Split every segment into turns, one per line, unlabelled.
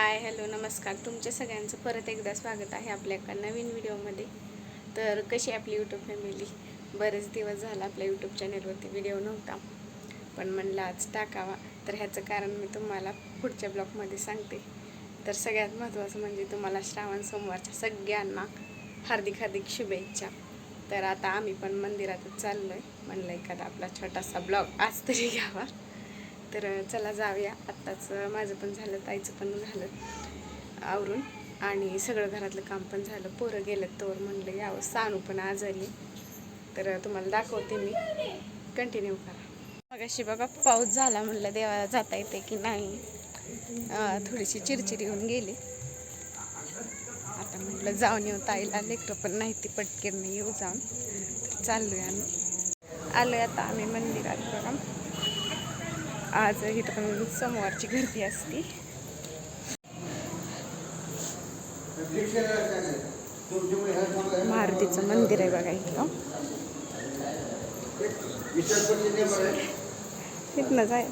Hi hello नमस्कार. तुमच्या सगळ्यांचं परत एकदा स्वागत आहे आपल्या एका नवीन व्हिडिओमध्ये. तर कशी आपली यूट्यूब फॅमिली बरेच दिवस झाला आपल्या यूट्यूब चॅनलवरती व्हिडिओ नव्हता. पण म्हणलं आज टाकावा. तर ह्याचं कारण मी तुम्हाला पुढच्या ब्लॉगमध्ये सांगते. तर सगळ्यात महत्त्वाचं म्हणजे तुम्हाला श्रावण सोमवारच्या सगळ्यांना हार्दिक हार्दिक शुभेच्छा. तर आता आम्ही पण मंदिरातच चाललो आहे म्हणलं एखादा आपला छोटासा ब्लॉग आज तरी घ्यावा. तर चला जाऊया. आत्ताच माझं पण झालं ताईचं पण झालं आवरून. आणि सगळं घरातलं काम पण झालं. पोरं गेलं तोवर म्हणलं यावं सानू पण आजारी तर तुम्हाला दाखवते मी. कंटिन्यू करा. मग अशी बघा पाऊस झाला म्हणलं देवाला जाता येते की नाही? थोडीशी चिरचिरी होऊन गेली. आता म्हटलं जाऊन येऊ ताईला लेकरं पण नाही ती पटकन येऊ जाऊन. तर चाललोय आम्ही. आलोय आता आम्ही मंदिरात बघा. आज इथं पण सोमवारची गर्दी असते. मारुतीचं मंदिर आहे बघा इथं. तिथनं जाय.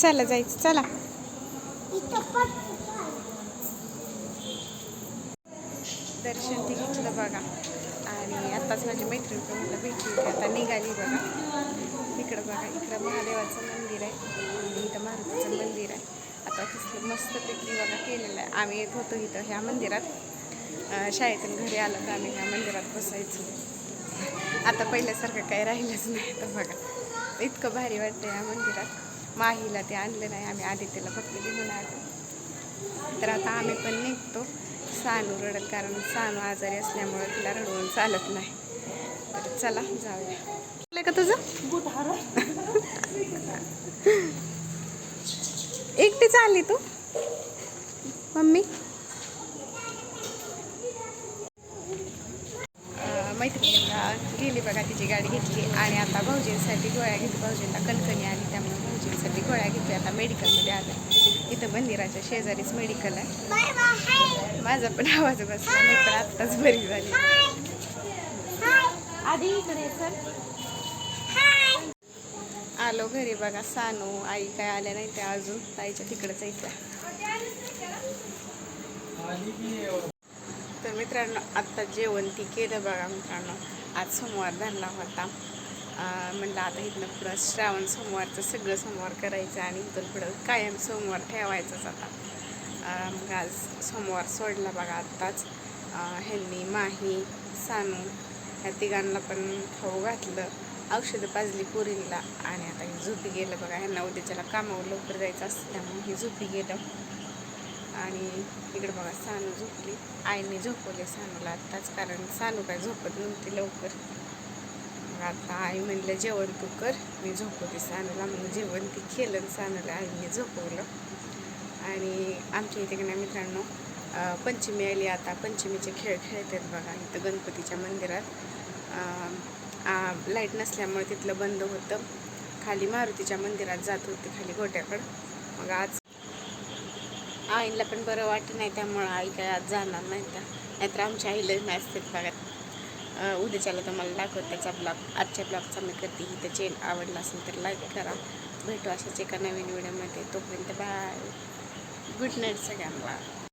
चला जायचं चला. दर्शन ते घेतलं बघा. आणि आत्ताच माझी मैत्रीण पण मला भेटली होती. आता निघाली बघा. इकडं बघा इकडं महादेवाचं मंदिर आहे. आणि इथं मारुतीचं मंदिर आहे. आता तिथलं मस्तपैकी बघा केलेलं आहे. आम्ही येत होतो इथं ह्या मंदिरात. शाळेतून घरी आलं तर आम्ही ह्या मंदिरात बसायचो. आता पहिल्यासारखं काही राहिलंच नाही. तर बघा. इतकं भारी वाटतं या मंदिरात. माहीला ते आणलं नाही. आम्ही आदित्यला फक्त घेऊन आलो. तर आता आम्ही पण निघतो. सानू रडत कारण सानू आजारी असल्यामुळे तिला रडवून चालत नाही. तर चला जाऊया. का तुझं? एकटीच आली तू? मम्मी? मैत्रिणीला गेली बघा तिची गाडी घेतली आणि आता भाऊजींसाठी गोळ्या घेतली भाऊजींना कणकणी आली त्यामुळे भाऊजींसाठी गोळ्या घेतली आता मेडिकलमध्ये आलं इथं मंदिराच्या शेजारीच मेडिकल आहे. माझा पण आवाज बसला मी पण आत्ताच बरी झाली. आधी इकडे आलो घरी बघा सानू आई काय आल्या नाही त्या अजून. ताईच्या तिकडंच यायच्या तर मित्रांनो आत्ता जेवण ती केलं बघा मित्रांनो. आज सोमवार धरला होता. म्हणलं आता इथनं पुढं श्रावण सोमवारचं सगळं सोमवार करायचं आणि इथून पुढं कायम सोमवार ठेवायचंच आता. मग आज सोमवार सोडला बघा आत्ताच. ह्यांनी माही सानू ह्या तिघांना पण खाऊ घातलं. औषधं पाजली पुरीला आणि आता हे झोपी गेलं बघा. ह्यांना उद्याच्याला कामावर लवकर जायचं असतं त्यामुळे हे झोपी गेलं. आणि इकडे बघा सानू झोपली. आईने झोपवले सानूला आत्ताच कारण सानू काय झोपत नव्हती लवकर. मग आता आई म्हणलं जेवण तू कर. मी झोपवते सानूला. म्हणून जेवण ती केलं सानूला आईने झोपवलं. आणि आमच्या इथे की नाही मित्रांनो पंचमी आली. आता पंचमीचे खेळ खेळतात बघा इथं गणपतीच्या मंदिरात. लाइट नसल्यामुळे तिथलं बंद होतं. खाली मारुतीच्या मंदिरात जात होते खाली गोट्याकडं मग आज आईला पण बरं वाटत नाही त्यामुळं आई काय आज जाणार नाही का नाहीतर आमच्या आईला नसतात बघा. उद्याच्याला तुम्हाला दाखवत त्याचा ब्लॉग. आजच्या ब्लॉगचा मी करते ही तर चेन आवडला असेल तर लाईक करा. भेटू अशाच एका नवीन व्हिडिओमध्ये. तोपर्यंत बाय. गुड नाईट सगळ्यांना.